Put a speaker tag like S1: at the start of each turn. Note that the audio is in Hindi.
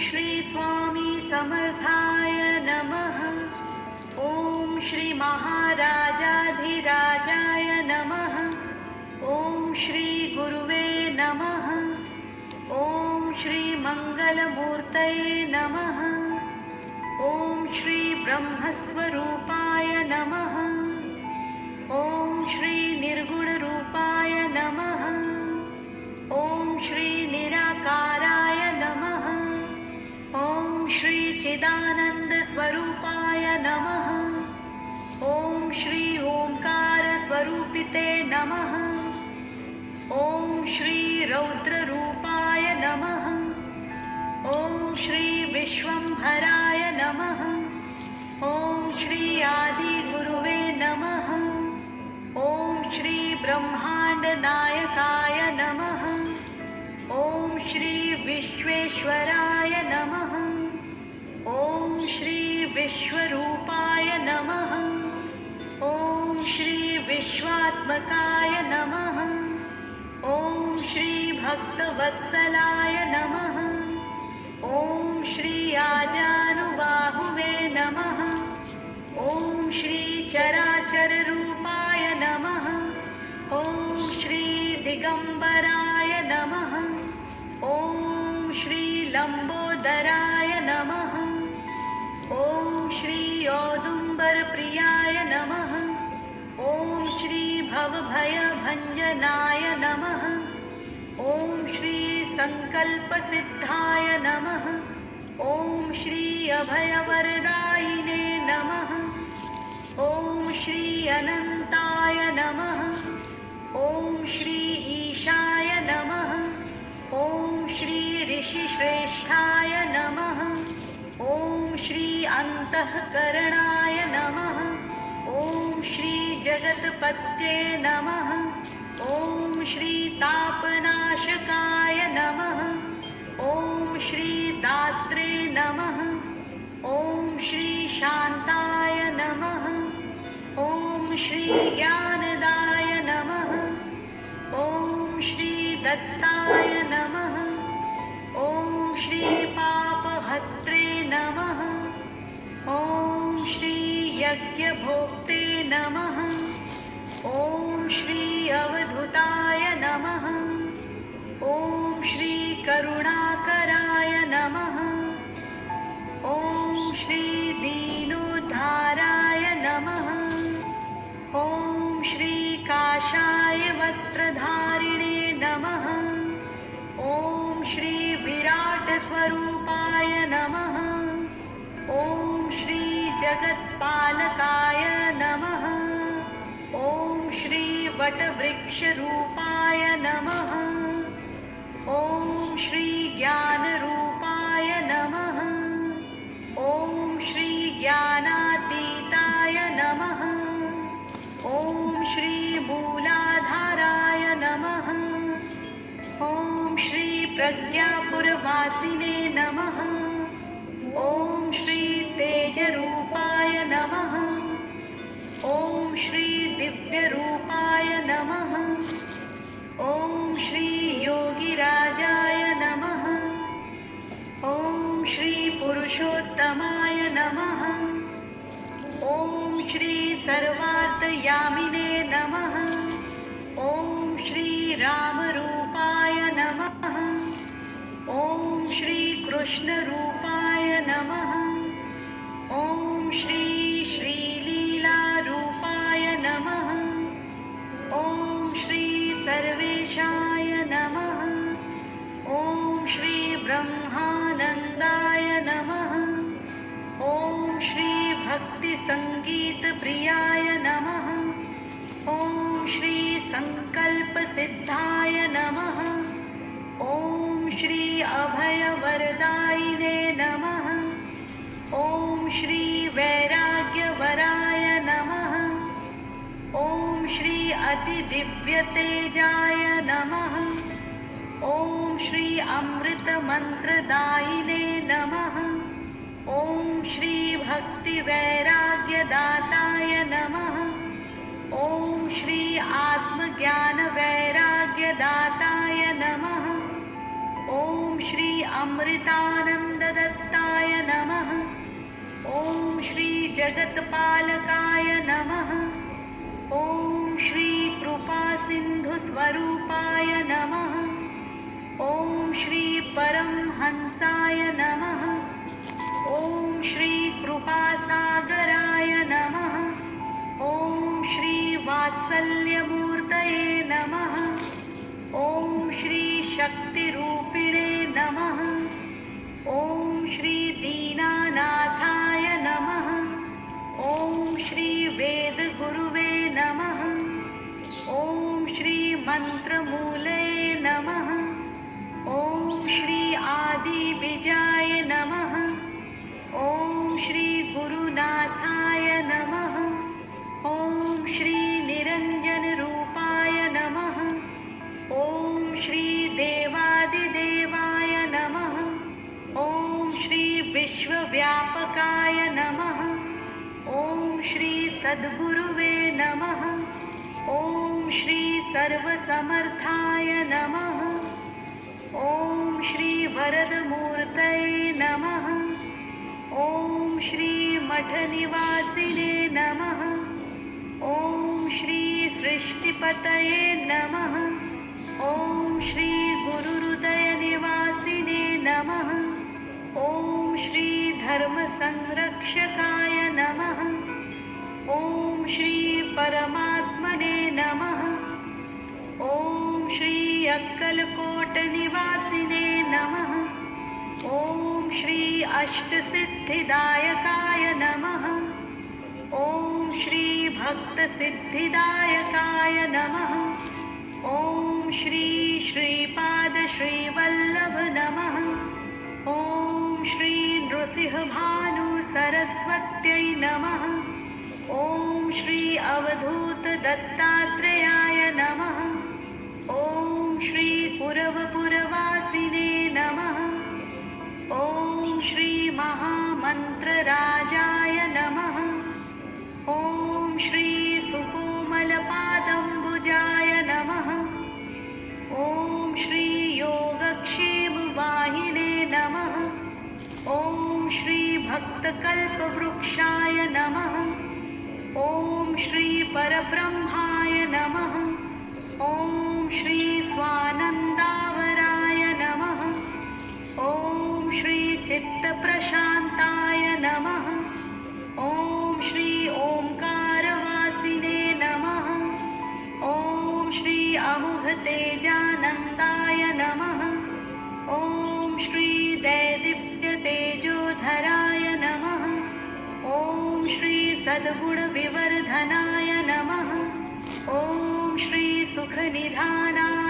S1: श्री स्वामी समर्थाय नमः। ॐ श्री महाराजाधिराजाय नमः। ॐ श्री गुरुवे नमः। ॐ श्री मङ्गलमूर्तये नमः। ॐ श्री ब्रह्मस्वरूपाय नमः। ॐ श्री निर्गुणरूपाय नमः। ॐ श्री चिदानन्दस्वरूपाय नमः। ॐ श्री ओङ्कारस्वरूपिते नमः। ॐ श्री रौद्ररूपाय नमः। ॐ श्री विश्वंभराय नमः। ॐ श्री आदिगुरुवे नमः। ॐ श्री ब्रह्माण्डनायकाय नमः। ॐ श्री विश्वेश्वराय विश्वरूपाय नमः। ॐ श्री विश्वात्मकाय नमः। ॐ श्री भक्तवत्सलाय नमः। ॐ श्री आजानुबाहुवे नमः। ॐ श्री चराचररूपाय नमः। ॐ श्री दिगम्बराय नमः। ॐ श्री लम्बोदराय श्री औदुम्बरप्रियाय नमः। ॐ श्री भवभयभञ्जनाय नमः। ॐ श्री सङ्कल्पसिद्धाय नमः। ॐ श्री अभयवरदायिने नमः। ॐ श्री अनन्ताय नमः। ॐ श्री ईशाय नमः। ॐ श्री ऋषिश्रेष्ठाय नमः। ॐ श्री अन्तःकरणाय नमः। ॐ श्री जगत्पत्ये नमः। ॐ श्री तापनाशकाय नमः। ॐ श्री दात्रे नमः। ॐ श्री शान्ताय नमः। ॐ श्री ज्ञानदाय नमः। ॐ श्री दत्ताय नमः। ॐ श्री पापहत्रे यज्ञभोक्ते नमः। ॐ श्री अवधूताय नमः। ॐ श्री करुणाकराय नमः। ॐ श्री दीनोद्धाराय नमः। ॐ श्री काषाय वस्त्रधारिणे नमः। ॐ श्री विराटस्वरूपाय नमः। ॐ श्री जगत्पालकाय नमः। ॐ श्री वटवृक्षरूपाय नमः। ॐ श्री ज्ञानरूपाय नमः। ॐ श्री ज्ञानातीताय नमः। ॐ श्री मूलाधाराय नमः। ॐ श्री प्रज्ञापुरवासिने नमः। दिव्यरूपाय नमः। ॐ श्री योगिराजाय नमः। ॐ श्री पुरुषोत्तमाय नमः। ॐ श्री सर्वार्थयामिने नमः। ब्रह्मानन्दाय नमः। ॐ श्री भक्तिसङ्गीतप्रियाय नमः। ॐ श्री सङ्कल्पसिद्धाय नमः। ॐ श्री अभयवरदायिने नमः। ॐ श्री वैराग्यवराय नमः। ॐ श्री अतिदिव्यतेजाय नमः। ॐ श्री अमृतमन्त्रदायिने नमः। ॐ श्री भक्तिवैराग्यदाताय नमः। ॐ श्री आत्मज्ञानवैराग्यदाताय नमः। ॐ श्री अमृतानन्ददत्ताय नमः। ॐ श्री जगत्पालकाय नमः। ॐ श्री कृपासिन्धुस्वरूपाय नमः। ॐ श्री परमहंसाय नमः। ॐ श्री कृपासागराय नमः। ॐ श्री वात्सल्यमूर्तये नमः। ॐ श्री शक्तिरूपिणे नमः। ॐ श्री दीनानाथाय नमः। ॐ श्री वेदगुरुवे नमः। ॐ श्री मन्त्रमूलये नमः श्री आदिविजाय नमः। ॐ श्री गुरुनाथाय नमः। ॐ श्री निरञ्जनरूपाय नमः। ॐ श्री देवादिदेवाय नमः। ॐ श्री विश्वव्यापकाय नमः। ॐ श्री सद्गुरुवे नमः। ॐ श्री सर्वसमर्थाय नमः। वरदमूर्तये नमः। ॐ श्री मठनिवासिने नमः। ॐ श्री सृष्टिपतये नमः। ॐ श्री गुरुहृदयनिवासिने नमः। ॐ श्री धर्मसंरक्षकाय नमः। ॐ श्री परमात्मने नमः। ॐ श्री अक्कलकोटनिवासिने नमः। ॐ श्री अष्टसिद्धिदायकाय नमः। ॐ श्री भक्तसिद्धिदायकाय नमः। ॐ श्री श्रीपादश्रीवल्लभ नमः ॐ श्री नृसिंहभानुसरस्वत्यै नमः। ॐ श्री अवधूतदत्तात्रेयाय नमः। ॐ श्री कुरवपुरवासिने नमः। ॐ श्री महामन्त्रराजाय नमः। ॐ श्री सुकोमलपादम्बुजाय नमः। ॐ श्री योगक्षेमवाहिने नमः। ॐ श्री भक्तकल्पवृक्षाय नमः। चित्तप्रशान्ताय नमः। ॐ श्री ओङ्कारवासिने नमः। ॐ श्री अमुघतेजानन्दाय नमः। ॐ श्री दैदिप्यतेजोधराय नमः। ॐ श्री सद्गुणविवर्धनाय नमः। ॐ श्री सुखनिधानाय